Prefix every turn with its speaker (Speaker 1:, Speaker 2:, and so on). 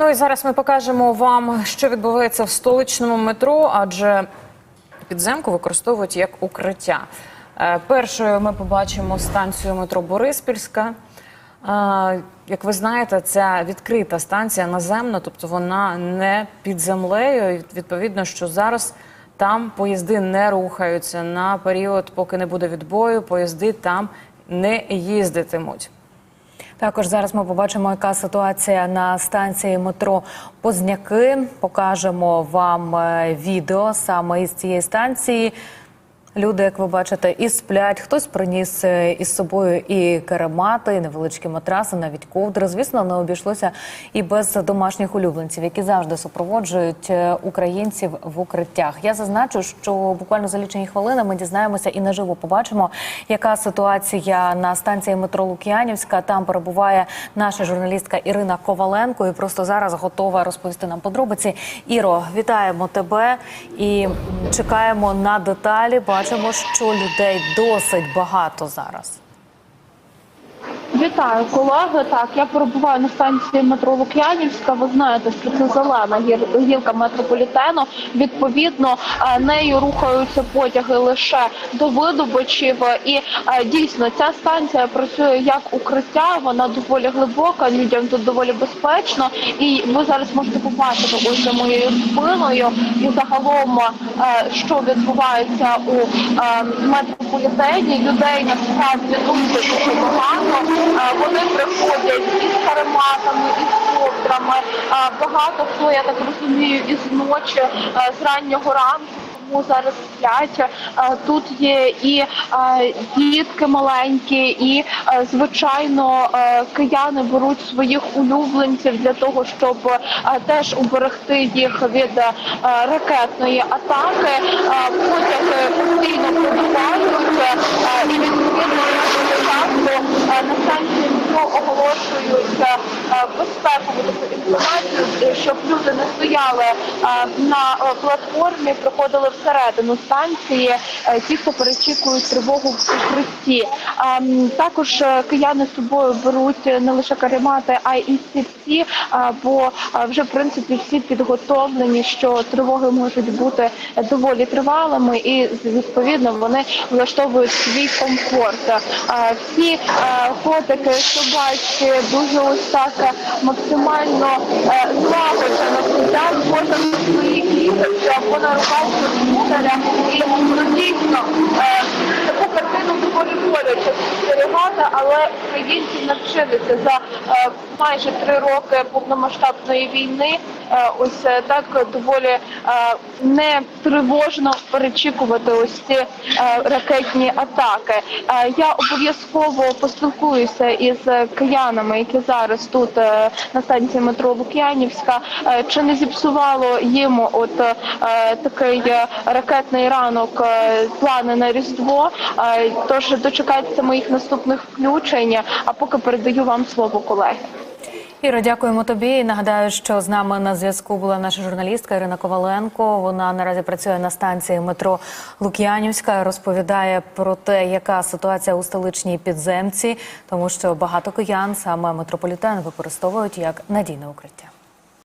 Speaker 1: Ну і зараз ми покажемо вам, що відбувається в столичному метро, адже підземку використовують як укриття. Е, Першою ми побачимо станцію метро Бориспільська. Е, Як ви знаєте, ця відкрита станція наземна, тобто вона не під землею. Відповідно, що зараз там поїзди не рухаються на період, поки не буде відбою. Поїзди там не їздитимуть.
Speaker 2: Також зараз ми побачимо, яка ситуація на станції метро Позняки. Покажемо вам е, відео саме із цієї станції. Люди, як ви бачите, і сплять. Хтось приніс е, із собою і каремати, і невеличкі матраси, навіть ковдри. Звісно, не обійшлося і без домашніх улюбленців, які завжди супроводжують е, українців в укриттях. Я зазначу, що буквально за лічені хвилини ми дізнаємося і наживо побачимо, яка ситуація на станції метро Лук'янівська. Там перебуває наша журналістка Ірина Коваленко, і просто зараз готова розповісти нам подробиці. Іро, вітаємо тебе і чекаємо на деталі. Бачимо, що людей досить багато зараз.
Speaker 3: Вітаю, колеги. Так, я перебуваю на станції метро Лук'янівська. Ви знаєте, що це зелена гілка метрополітену. Відповідно, е, нею рухаються потяги лише до видобичів. І е, дійсно ця станція працює як укриття. Вона доволі глибока. Людям тут доволі безпечно. І ви зараз можете побачити ось за моєю спиною. І загалом, е, що відбувається у метрополітені. Людей насправді дуже багато. Вони приходять із карематами, із ковдрами. Багато хто, я так розумію, із ночі, з раннього ранку. Тому зараз сплять. Тут є і дітки маленькі, і звичайно кияни беруть своїх улюбленців для того, щоб теж уберегти їх від ракетної атаки. Потяги постійно прибувають е, і відповідно дуже часто е, на станції метро е, безпекову таку інформацію, щоб люди не стояли е, на е, платформі, приходили всередину станції, е, ті, хто перечікують тривогу в укритті. А, Також кияни з собою беруть не лише каремати, а й а, бо вже в принципі всі підготовлені, що тривоги можуть бути доволі тривалими, і відповідно вони влаштовують свій комфорт. Всі котики, собачки дуже ось так е, максимально е, злагоджено сидять, кожен на своїх літах або на руках комп'ютера. І ну, дійсно е, таку доволі боляче спостерігати, але українці навчилися за е, майже три роки повномасштабної війни. е, Ось е, так доволі не тривожно перечікувати ось ці ракетні атаки. Я обов'язково поспілкуюся із киянами, які зараз тут на станції метро Лук'янівська. Чи не зіпсувало їм от такий ракетний ранок плани на різдво? Е, Тож дочекайтеся моїх наступних включень. А поки передаю вам слово колеги.
Speaker 2: Іро, дякуємо тобі. І нагадаю, що з нами на зв'язку була наша журналістка Ірина Коваленко. Вона наразі працює на станції метро Лук'янівська. Розповідає про те, яка ситуація у столичній підземці, тому що багато киян саме метрополітен використовують як надійне укриття.